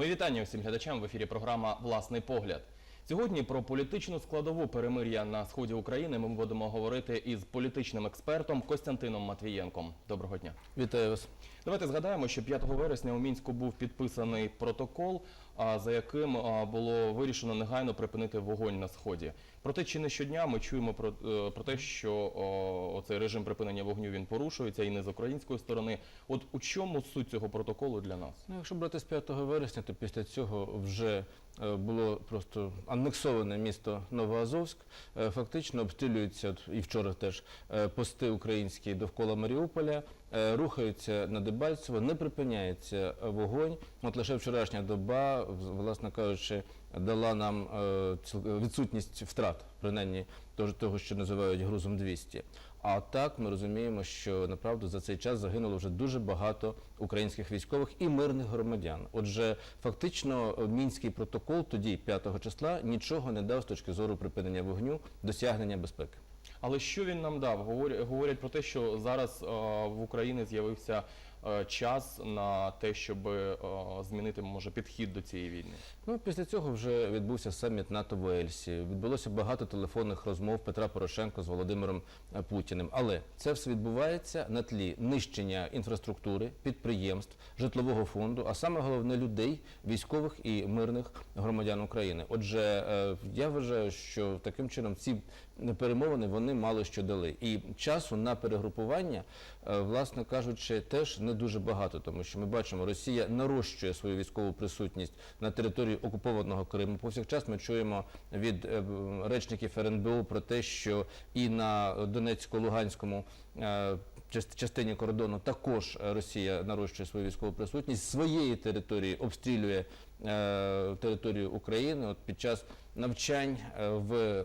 Мої вітання усім глядачам в ефірі програма Власний погляд. Сьогодні про політичну складову перемир'я на сході України ми будемо говорити із політичним експертом Костянтином Матвієнком. Доброго дня. Вітаю вас. Давайте згадаємо, що 5 вересня у мінську був підписаний протокол, за яким було вирішено негайно припинити вогонь на сході. Проте чи не щодня ми чуємо про, е, про те, що о, оцей режим припинення вогню він порушується і не з української сторони. От у чому суть цього протоколу для нас? Ну, якщо брати з 5 вересня, то після цього вже е, було просто анексоване місто Новоазовськ. Е, Фактично обстрілюються і вчора теж пости українські довкола Маріуполя. Е, Рухаються на Дебальцево, не припиняється е, вогонь. От лише вчорашня доба, власне кажучи, дала нам е, відсутність втрат, принаймні того, що називають грузом 200. А так ми розуміємо, що направду за цей час загинуло вже дуже багато українських військових і мирних громадян. Отже, фактично, мінський протокол тоді, 5 числа, нічого не дав з точки зору припинення вогню, досягнення безпеки. Але що він нам дав? Говорять, про те, що зараз в Україні з'явився час на те, щоб е, змінити може підхід до цієї війни. Ну, після цього вже відбувся саміт НАТО в Ельсі. Відбулося багато телефонних розмов Петра Порошенка з Володимиром е, Путіним. Але це все відбувається на тлі нищення інфраструктури, підприємств, житлового фонду, а саме головне людей, військових і мирних громадян України. Отже, е, я вважаю, що таким чином ці перемовини вони мало що дали. І часу на перегрупування, е, власне кажучи, теж не дуже багато, тому що ми бачимо, Росія нарощує свою військову присутність на території окупованого Криму. Повсякчас ми чуємо від е, речників РНБО про те, що і на Донецько-Луганському е, частині кордону також Росія нарощує свою військову присутність своєї території обстрілює е, територію України. От під час навчань в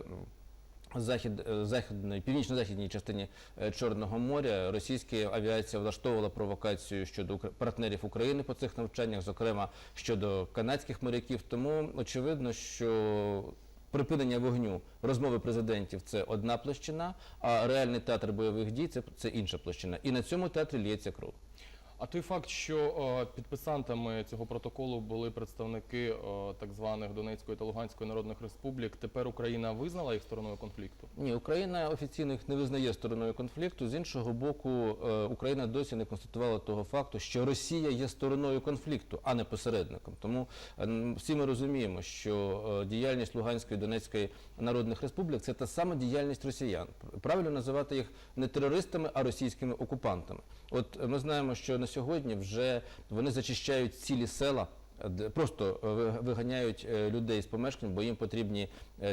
захід е, західної північно-західній частині е, Чорного моря російська авіація влаштовувала провокацію щодо партнерів України по цих навчаннях, зокрема щодо канадських моряків. Тому очевидно, що припинення вогню розмови президентів це одна площина, а реальний театр бойових дій це, це інша площина. І на цьому театрі лється кров. А той факт, що е, підписантами цього протоколу були представники е, так званих Донецької та Луганської народних республік, тепер Україна визнала їх стороною конфлікту. Ні, Україна офіційно їх не визнає стороною конфлікту. З іншого боку, е, Україна досі не констатувала того факту, що Росія є стороною конфлікту, а не посередником. Тому всі ми розуміємо, що діяльність Луганської і Донецької народних республік це та сама діяльність росіян. Правильно називати їх не терористами, а російськими окупантами. От ми знаємо, що на сьогодні вже вони зачищають цілі села. е, Просто е, виганяють е, людей з помешкань, бо їм потрібні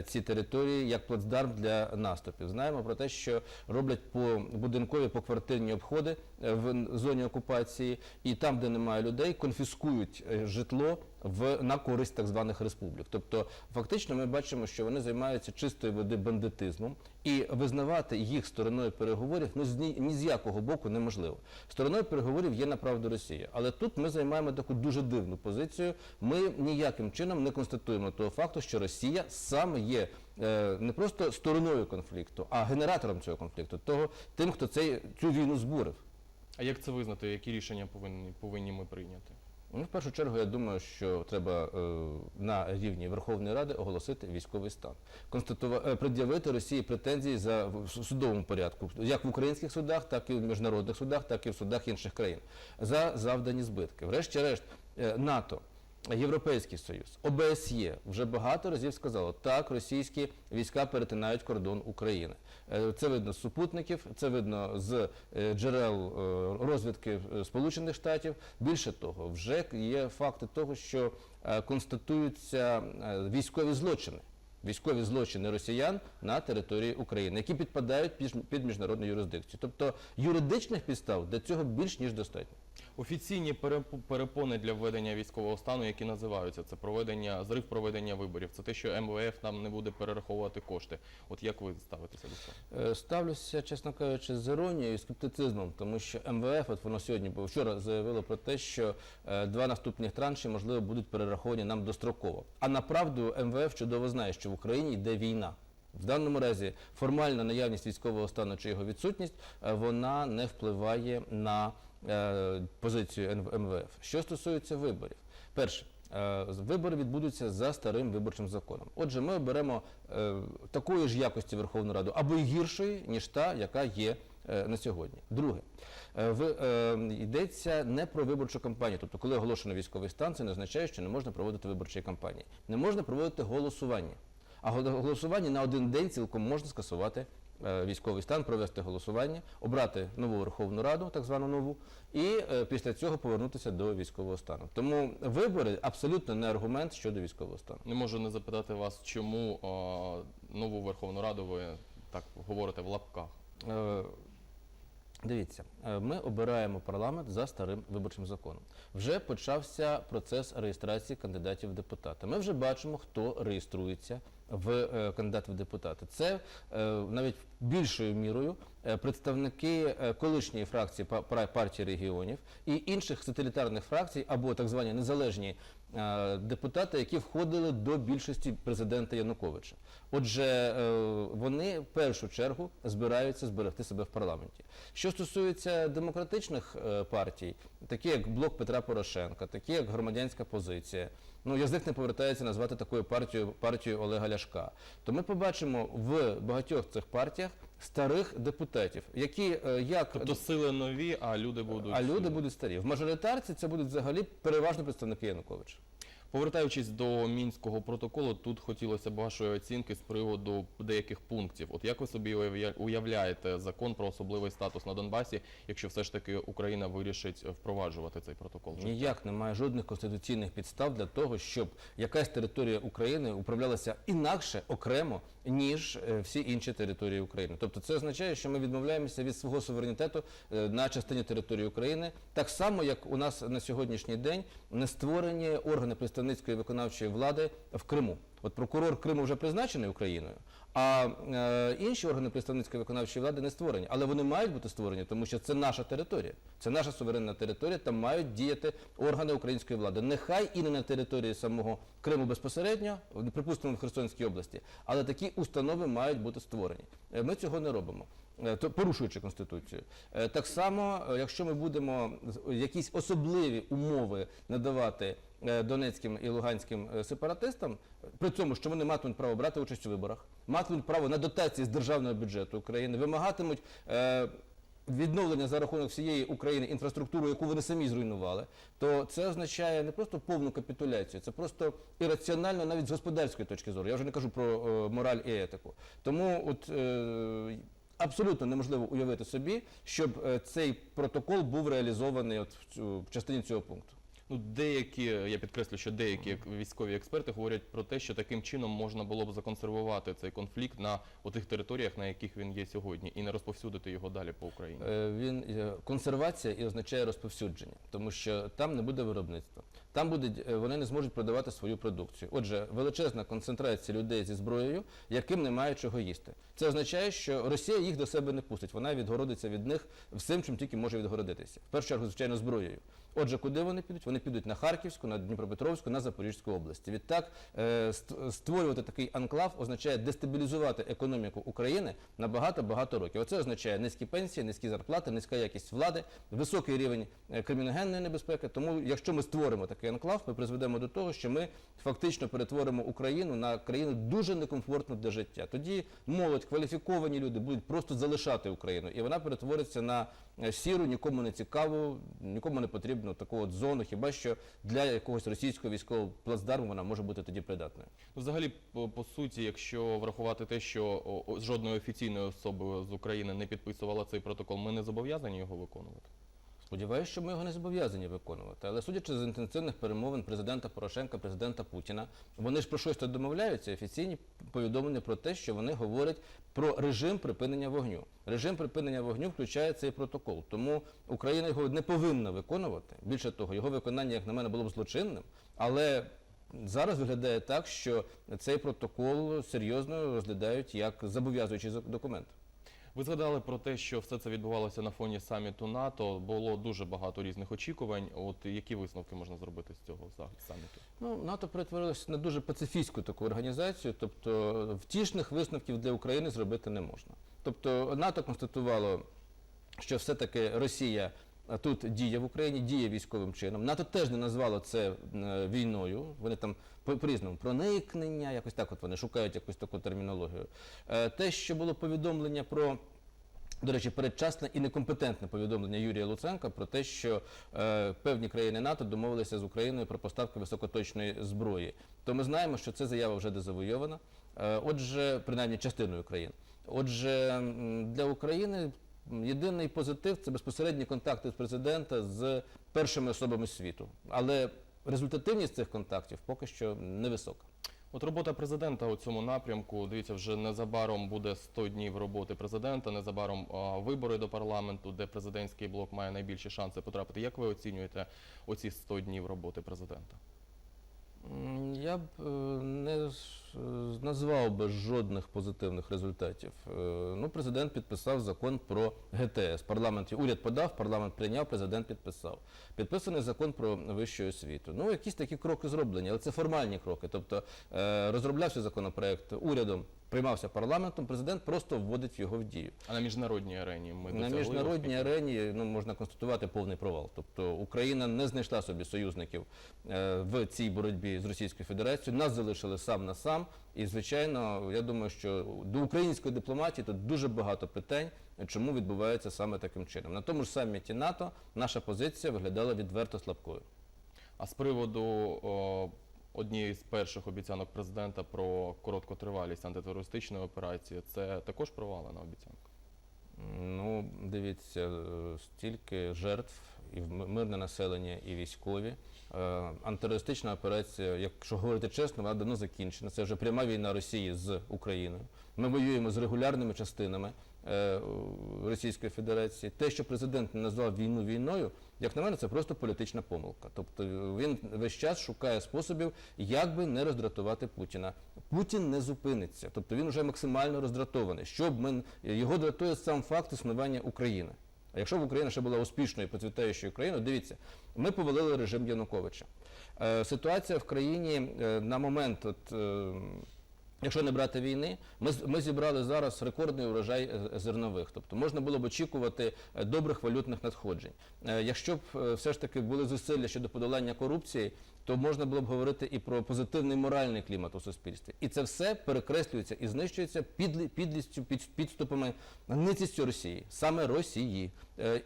ці території як плацдарм для наступів. Знаємо про те, що роблять по будинкові поквартирні обходи в зоні окупації, і там, де немає людей, конфіскують житло в на користь так званих республік. Тобто, фактично, ми бачимо, що вони займаються чистої води бандитизмом, і визнавати їх стороною переговорів ну з ні, ні з якого боку неможливо. Стороною переговорів є направду Росія, але тут ми займаємо таку дуже дивну позицію. Ми ніяким чином не констатуємо того факту, що Росія саме є е, не просто стороною конфлікту, а генератором цього конфлікту, того тим, хто цей цю війну збурив. А як це визнати? Які рішення повинні повинні ми прийняти? Ну, в першу чергу, я думаю, що треба е, на рівні Верховної Ради оголосити військовий стан, констатувати е, пред'явити Росії претензії за в судовому порядку, як в українських судах, так і в міжнародних судах, так і в судах інших країн, за завдані збитки. Врешті-решт, е, НАТО. Європейський Союз, ОБСЄ вже багато разів сказало, так, російські війська перетинають кордон України. Е, Це видно з супутників, це видно з е, джерел е, розвідки Сполучених Штатів. Більше того, вже є факти того, що констатуються військові злочини. Військові злочини росіян на території України, які підпадають під- під міжнародну юрисдикцію. Тобто юридичних підстав для цього більш ніж достатньо. Офіційні переп- перепони для введення військового стану, які називаються, це проведення зрив проведення виборів. Це те, що МВФ нам не буде перераховувати кошти. От як ви ставитеся до цього? Е, Ставлюся, чесно кажучи, з іронією і скептицизмом, тому що МВФ, от воно сьогодні, вчора заявило про те, що е, два наступних транші, можливо, будуть перераховані нам достроково. А направду МВФ чудово знає, що в Україні йде війна. В даному разі формальна наявність військового стану чи його відсутність е, вона не впливає на позицію НВ- МВФ. Що стосується виборів, перше, Е, Вибори відбудуться за старим виборчим законом. Отже, ми оберемо е, такої ж якості Верховну Раду або й гіршої, ніж та, яка є е, на сьогодні. Друге, е, е, йдеться не про виборчу кампанію. Тобто, коли оголошено військовий стан, це не означає, що не можна проводити виборчі кампанії. Не можна проводити голосування. А голосування на один день цілком можна скасувати е, військовий стан, провести голосування, обрати нову Верховну Раду, так звану нову, і е, після цього повернутися до військового стану. Тому вибори абсолютно не аргумент щодо військового стану. Не можу не запитати вас, чому а, нову Верховну Раду ви так говорите в лапках. Дивіться, е, ми обираємо парламент за старим виборчим законом. Вже почався процес реєстрації кандидатів в депутати. Ми вже бачимо, хто реєструється в е, кандидати в депутати. Це е, навіть більшою мірою представники колишньої фракції па- партії регіонів і інших сателітарних фракцій або так звані незалежні депутати, які входили до більшості президента Януковича. Отже, е, вони в першу чергу збираються зберегти себе в парламенті. Що стосується демократичних е, партій, такі як блок Петра Порошенка, такі як громадянська позиція. Ну, язик не повертається назвати такою партією партією Олега Ляшка. То ми побачимо в багатьох цих партіях старих депутатів, які е, як Тобто сили нові, а люди будуть. а люди будуть старі. В мажоритарці це будуть взагалі переважно представники Януковича. Повертаючись до мінського протоколу, тут хотілося б вашої оцінки з приводу деяких пунктів. От як ви собі уявляєте закон про особливий статус на Донбасі, якщо все ж таки Україна вирішить впроваджувати цей протокол? Ніяк немає жодних конституційних підстав для того, щоб якась територія України управлялася інакше окремо ніж е, всі інші території України. Тобто це означає, що ми відмовляємося від свого суверенітету е, на частині території України, так само як у нас на сьогоднішній день не створені органи представницької виконавчої влади в Криму. От прокурор Криму вже призначений Україною, а е, інші органи представницької виконавчої влади не створені. Але вони мають бути створені, тому що це наша територія, це наша суверенна територія. Там мають діяти органи української влади. Нехай і не на території самого Криму безпосередньо, припустимо в Херсонській області, але такі установи мають бути створені. Е, Ми цього не робимо. е, то порушуючи конституцію, Е, так само, якщо ми будемо якісь особливі умови надавати донецьким і луганським е, сепаратистам, е, при цьому, що вони матимуть право брати участь у виборах, матимуть право на дотації з державного бюджету України, вимагатимуть. е, Відновлення за рахунок всієї України інфраструктури, яку вони самі зруйнували, то це означає не просто повну капітуляцію, це просто ірраціонально навіть з господарської точки зору. Я вже не кажу про е, мораль і етику. Тому от е, абсолютно неможливо уявити собі, щоб е, цей протокол був реалізований в, цю, в частині цього пункту. Ну, деякі, я підкреслю, що деякі військові експерти говорять про те, що таким чином можна було б законсервувати цей конфлікт на тих територіях, на яких він є сьогодні, і не розповсюдити його далі по Україні. Е, Він е, консервація і означає розповсюдження, тому що там не буде виробництва. Там будуть е, вони не зможуть продавати свою продукцію. Отже, величезна концентрація людей зі зброєю, яким немає чого їсти. Це означає, що Росія їх до себе не пустить. Вона відгородиться від них всім, чим тільки може відгородитися. В першу чергу, звичайно, зброєю. Отже, куди вони підуть? Вони підуть на Харківську, на Дніпропетровську, на Запорізьку області. Відтак е, створювати такий анклав означає дестабілізувати економіку України на багато багато років. Оце означає низькі пенсії, низькі зарплати, низька якість влади, високий рівень е, криміногенної небезпеки. Тому, якщо ми створимо такий анклав, ми призведемо до того, що ми фактично перетворимо Україну на країну дуже некомфортну для життя. Тоді молодь, кваліфіковані люди будуть просто залишати Україну, і вона перетвориться на е, сіру, нікому не цікаву, нікому не потрібну таку от зону, хіба що для якогось російського військового плацдарму вона може бути тоді придатною. Ну, Взагалі, по, суті, якщо врахувати те, що жодної офіційної особи з України не підписувала цей протокол, ми не зобов'язані його виконувати. Сподіваюся, що ми його не зобов'язані виконувати. Але судячи з інтенсивних перемовин президента Порошенка, президента Путіна, вони ж про щось тут домовляються. Офіційні повідомлення про те, що вони говорять про режим припинення вогню. Режим припинення вогню включає цей протокол. Тому Україна його не повинна виконувати. Більше того, його виконання, як на мене, було б злочинним. Але зараз виглядає так, що цей протокол серйозно розглядають як зобов'язуючий документ. Ви згадали про те, що все це відбувалося на фоні саміту НАТО. Було дуже багато різних очікувань. От які висновки можна зробити з цього саміту? Ну, НАТО перетворилося на дуже пацифістську таку організацію, тобто втішних висновків для України зробити не можна. Тобто НАТО констатувало, що все-таки Росія а тут діє в Україні, діє військовим чином. НАТО теж не назвало це е, війною. Вони там по- по-різному проникнення, якось так. От вони шукають якусь таку термінологію. Е, Те, що було повідомлення про. До речі, передчасне і некомпетентне повідомлення Юрія Луценка про те, що е, певні країни НАТО домовилися з Україною про поставки високоточної зброї. То ми знаємо, що ця заява вже дезавойована. Е, отже, принаймні частиною країн. Отже, для України єдиний позитив це безпосередні контакти з президента з першими особами світу. Але результативність цих контактів поки що невисока. От робота президента у цьому напрямку, дивіться, вже незабаром буде 100 днів роботи президента, незабаром а, вибори до парламенту, де президентський блок має найбільші шанси потрапити. Як ви оцінюєте оці 100 днів роботи президента? Я б е, не назвав би жодних позитивних результатів. Е, Ну, президент підписав закон про ГТС. Парламент уряд подав, парламент прийняв, президент підписав. Підписаний закон про вищу освіту. Ну, якісь такі кроки зроблені, але це формальні кроки. Тобто е, розроблявся законопроект урядом, приймався парламентом, президент просто вводить його в дію. А на міжнародній арені ми На міжнародній арені ну, можна констатувати повний провал. Тобто Україна не знайшла собі союзників е, в цій боротьбі з Російською Федерацією. Нас залишили сам на сам. І, звичайно, я думаю, що до української дипломатії тут дуже багато питань, чому відбувається саме таким чином. На тому ж саміті НАТО наша позиція виглядала відверто слабкою. А з приводу о, однієї з перших обіцянок президента про короткотривалість антитерористичної операції, це також провалена обіцянка? Ну, дивіться, е, стільки жертв і мирне населення, і військові. Е, Антитерористична операція, якщо говорити чесно, вона давно закінчена. Це вже пряма війна Росії з Україною. Ми воюємо з регулярними частинами Російської Федерації. Те, що президент назвав війну війною, як на мене, це просто політична помилка. Тобто він весь час шукає способів, як би не роздратувати Путіна. Путін не зупиниться, тобто він вже максимально роздратований. Щоб ми його дратує сам факт існування України. А якщо б Україна ще була успішною процвітаючою країною, дивіться, ми повалили режим Януковича. Е, ситуація в країні е, на момент, от, е, якщо не брати війни, ми, ми зібрали зараз рекордний урожай е, зернових. Тобто можна було б очікувати е, добрих валютних надходжень. Е, якщо б все ж таки були зусилля щодо подолання корупції, то можна було б говорити і про позитивний моральний клімат у суспільстві. І це все перекреслюється і знищується підлі- підлістю, під, підступами, ницістю Росії, саме Росії.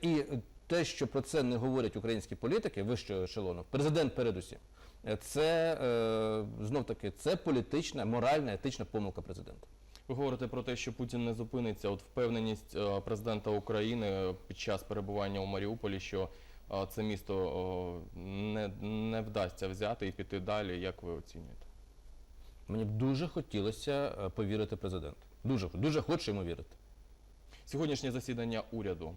І те, що про це не говорять українські політики вищого ешелону, президент передусім, це е, знов таки це політична, моральна, етична помилка президента. Ви говорите про те, що Путін не зупиниться. От впевненість е, президента України під час перебування у Маріуполі, що е, це місто не, не вдасться взяти і піти далі. Як ви оцінюєте? Мені б дуже хотілося повірити президенту. Дуже, дуже хочу йому вірити. Сьогоднішнє засідання уряду.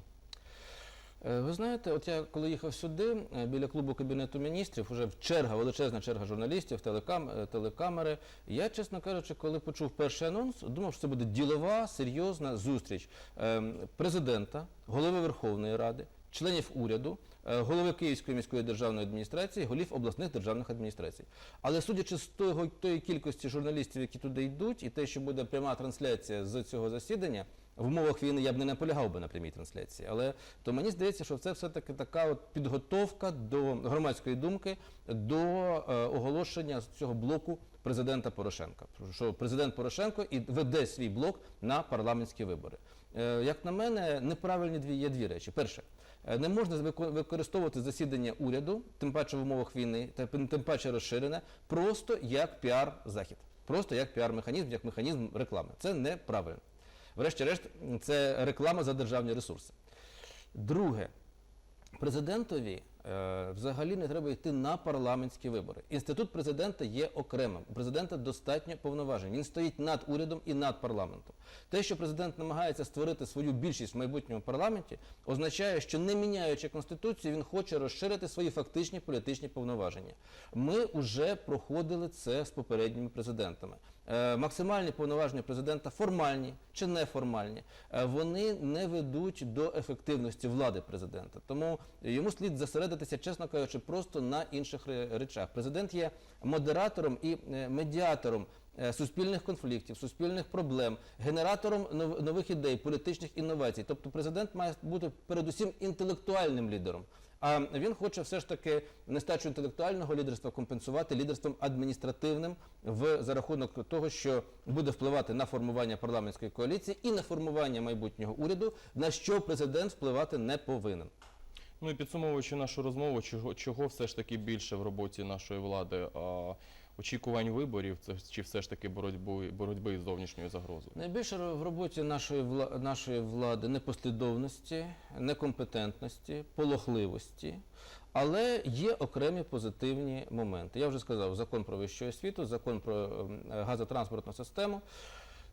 Е, Ви знаєте, от я коли їхав сюди, е, біля клубу Кабінету міністрів, вже в черга, величезна черга журналістів, телекам, е, телекамери. Я, чесно кажучи, коли почув перший анонс, думав, що це буде ділова, серйозна зустріч е, президента, голови Верховної Ради, членів уряду, голови Київської міської державної адміністрації, голів обласних державних адміністрацій. Але судячи з того, тої кількості журналістів, які туди йдуть, і те, що буде пряма трансляція з цього засідання, в умовах війни я б не наполягав би на прямій трансляції, але то мені здається, що це все-таки така от підготовка до громадської думки до е, оголошення цього блоку президента Порошенка. Що президент Порошенко і веде свій блок на парламентські вибори. Е, як на мене, неправильні дві є дві речі. Перше, е, не можна вико- використовувати засідання уряду, тим паче в умовах війни, тим паче розширене, просто як піар-захід, просто як піар-механізм, як механізм реклами. Це неправильно. Врешті-решт, це реклама за державні ресурси. Друге, президентові е, взагалі не треба йти на парламентські вибори. Інститут президента є окремим. У президента достатньо повноважень. Він стоїть над урядом і над парламентом. Те, що президент намагається створити свою більшість в майбутньому парламенті, означає, що не міняючи конституцію, він хоче розширити свої фактичні політичні повноваження. Ми вже проходили це з попередніми президентами. Е, Максимальні повноваження президента формальні чи неформальні, е, вони не ведуть до ефективності влади президента. Тому йому слід зосередитися, чесно кажучи, просто на інших речах. Президент є модератором і е, медіатором суспільних конфліктів, суспільних проблем, генератором нових ідей, політичних інновацій. Тобто президент має бути передусім інтелектуальним лідером. А він хоче все ж таки нестачу інтелектуального лідерства компенсувати лідерством адміністративним в за рахунок того, що буде впливати на формування парламентської коаліції і на формування майбутнього уряду, на що президент впливати не повинен. Ну і підсумовуючи нашу розмову, чого, чого все ж таки більше в роботі нашої влади? А, очікувань виборів, це чи все ж таки боротьби, боротьби із зовнішньою загрозою? Найбільше в роботі нашої вла- нашої влади непослідовності, некомпетентності, полохливості. Але є окремі позитивні моменти. Я вже сказав, закон про вищу освіту, закон про ем, газотранспортну систему.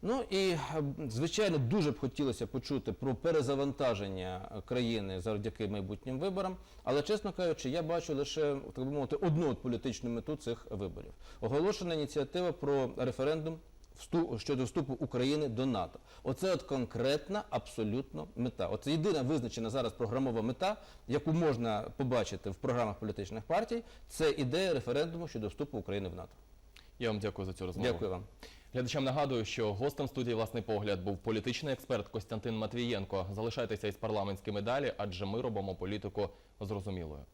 Ну і ем, звичайно дуже б хотілося почути про перезавантаження е, країни завдяки майбутнім виборам. Але чесно кажучи, я бачу лише так би мовити одну політичну мету цих виборів. Оголошена ініціатива про референдум щодо вступу України до НАТО. Оце от конкретна абсолютно мета. Оце єдина визначена зараз програмова мета, яку можна побачити в програмах політичних партій. Це ідея референдуму щодо вступу України в НАТО. Я вам дякую за цю розмову. Дякую вам. Глядачам нагадую, що гостем студії власний погляд був політичний експерт Костянтин Матвієнко. Залишайтеся із парламентськими далі, адже ми робимо політику зрозумілою.